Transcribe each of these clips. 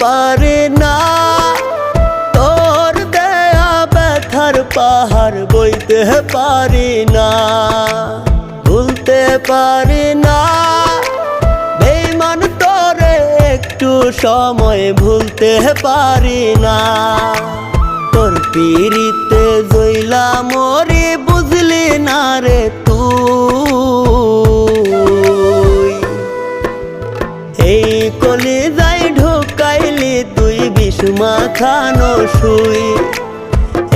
পারে না। তোর দেয়া ব্যথার পাহাড় বইতে পারি না। ভুলতে পারি না। বেমান তোরে একটু সময় ভুলতে পারি না। তোর পিড়িতে জইলা মরে বুঝলি না রে। বিষ্মা খানো শুই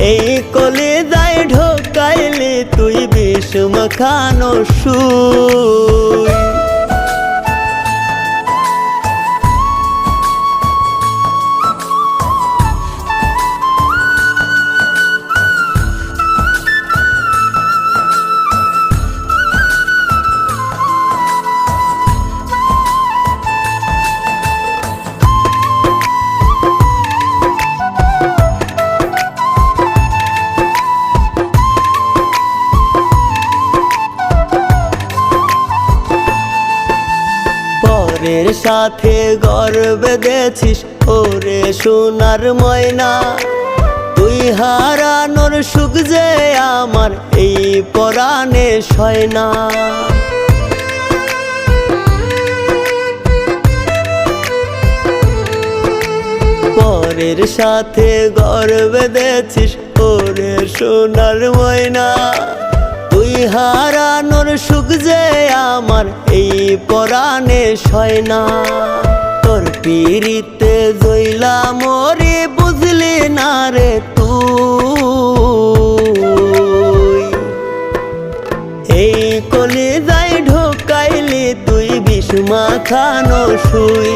এই কলে যাই ঢোকাইলে তুই বেশ মাখানো শুই পরের সাথে গর্ব বেঁধেছিস ওরে সোনার ময়না। তুই হারানোর সুখ যে আমার, এই পরাণে না পরের সাথে গর্ব বেঁধেছিস ওরে সোনার ময়না। হারানোর সুখ যে আমার, এই পরাণে সয় না। তোর পিড়িতে জইলা মরে, বুঝলি না রে তুই। এই কলে যাই ঢোকাইলি তুই বিষ্মা খানো শুই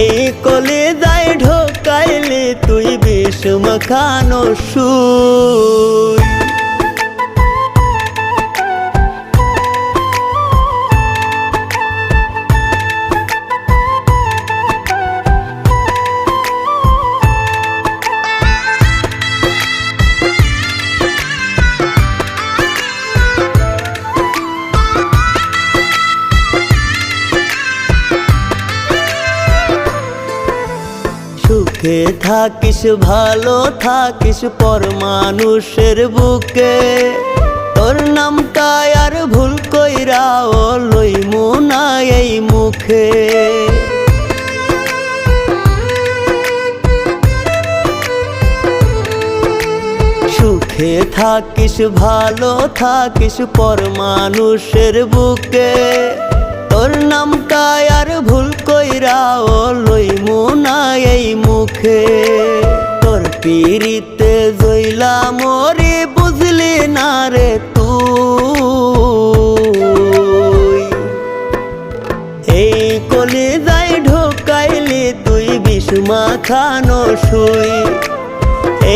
এই কলে যাই ঢোকাইলি তুই বিষ্মা খানো শুই সুখে থাকিস ভালো, থাকিস পর মানুষের বুকে। তোর নামটা আর ভুল কইরা ও লইমু না এই মুখে। সুখে থাকিস ভালো, থাকিস পর মানুষের বুকে। তোর নামটা আর ভুল কইরা ও লইমু না রে তুই। এই কলে যাই ঢোকাইলি তুই বিষ্মা খানো শুই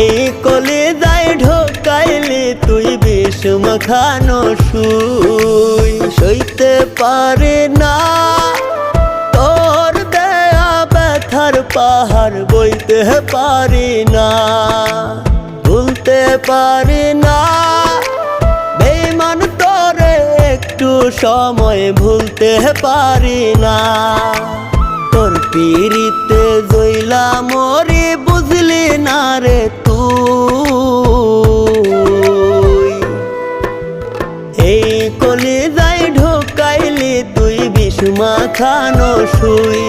এই কলে যাই ঢোকাইলি তুই বিষম খানো শুই সইতে পারে না তোর দেয়া ব্যথার পাহাড় বইতে পারি না। ভুলতে পারি না সময় ভুলতে পারি না। তোর পিড়িতে জইলা মরে বুঝলি না রে তুই। এই কলে যাই ঢোকাইলি তুই বিষ্মা খানো শুই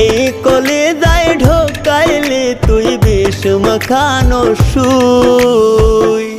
এই কলে যাই ঢোকাইলি তুই বিষম খানো শুই